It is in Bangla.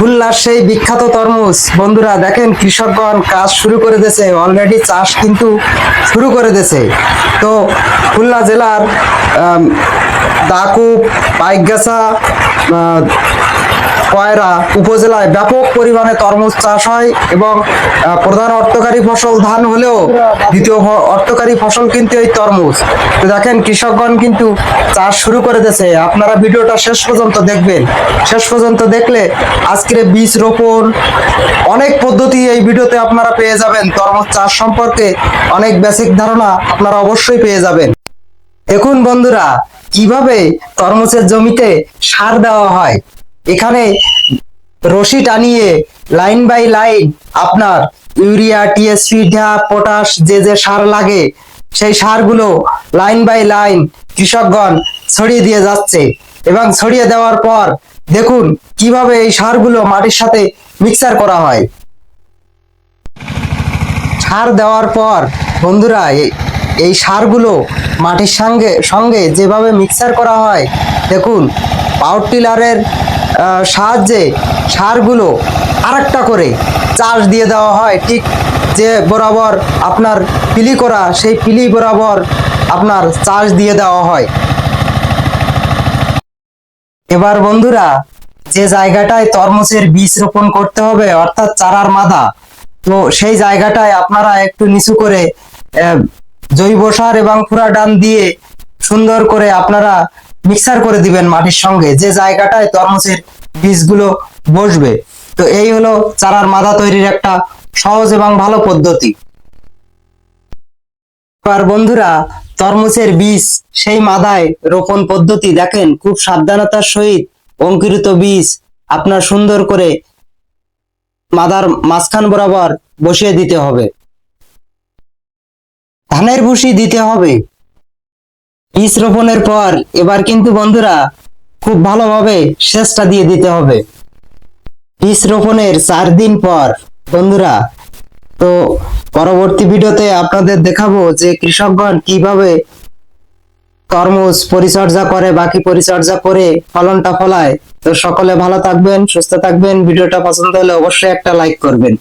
খুলনার সেই বিখ্যাত তরমুজ। বন্ধুরা, দেখেন কৃষকগণ কাজ শুরু করে দিয়েছে। অলরেডি চাষ কিন্তু শুরু করে দিয়েছে। তো খুলনা জেলার দাকু পাইকগাছা কয়রা উপজেলায় ব্যাপক পরিমাণে তরমুজ চাষ হয় এবং প্রধান অর্থকারী ফসল ধান হলেও দ্বিতীয় অর্থকারী ফসল কিন্তু এই তরমুজ। তো দেখেন, কৃষকগণ কিন্তু চাষ শুরু করে দিয়েছে। আপনারা ভিডিওটা শেষ পর্যন্ত দেখবেন। শেষ পর্যন্ত দেখলে আজকের বীজ রোপণ অনেক পদ্ধতি এই ভিডিওতে আপনারা পেয়ে যাবেন। তরমুজ চাষ সম্পর্কে অনেক বেসিক ধারণা আপনারা অবশ্যই পেয়ে যাবেন। দেখুন বন্ধুরা, কীভাবে তরমুজের জমিতে সার দেওয়া হয়। এখানে রশি টানিয়ে, লাইন বাই লাইন আপনার ইউরিয়া টিএসপি ঢা পটাশ, যে যে সার লাগে, সেই সারগুলো লাইন বাই লাইন কৃষকগণ ছড়িয়ে দিয়ে যাচ্ছে। এবং ছড়িয়ে দেওয়ার পর দেখুন কীভাবে এই সারগুলো মাটির সাথে মিক্সার করা হয়। সার দেওয়ার পর বন্ধুরা, এই সারগুলো মাটির সঙ্গে সঙ্গে যেভাবে মিক্সার করা হয়, দেখুন, পাওয়ার টিলারের সাহায্যে সারগুলো আরেকটা করে চাষ দিয়ে দেওয়া হয়, ঠিক যে বরাবর আপনার পিলি করা, সেই পিলি বরাবর আপনার চাষ দিয়ে দেওয়া হয়। এবার বন্ধুরা, যে জায়গাটায় তরমুজের বীজ রোপণ করতে হবে, অর্থাৎ চারার মাদা, তো সেই জায়গাটায় আপনারা একটু নিচু করে জৈব সার এবং ডান দিয়ে সুন্দর করে আপনারা মিক্সার করে দিবেন মাটির সঙ্গে। যে জায়গাটায় তরমুজের বীজগুলো বসবে। তো এই হলো চারার মাদা তৈরির একটা সহজ এবং ভালো পদ্ধতি। আর বন্ধুরা, তরমুজের বীজ সেই মাদায় রোপণ পদ্ধতি দেখেন, খুব সাবধানতার সহিত অঙ্কুরিত বীজ আপনার সুন্দর করে মাদার মাঝখান বরাবর বসিয়ে দিতে হবে। ধানের ভুসি দিতে হবে। বীজ রোপণের পর এবার কিন্তু বন্ধুরা খুব ভালোভাবে সেচটা দিয়ে দিতে হবে। বীজ রোপণের চার দিন পর, বন্ধুরা, তো পরবর্তী ভিডিওতে আপনাদের দেখাবো যে কৃষকগণ কীভাবে তরমুজ পরিচর্যা করে, বাকি পরিচর্যা করে ফলনটা ফলায়। তো সকলে ভালো থাকবেন, সুস্থ থাকবেন। ভিডিওটা পছন্দ হলে অবশ্যই একটা লাইক করবেন।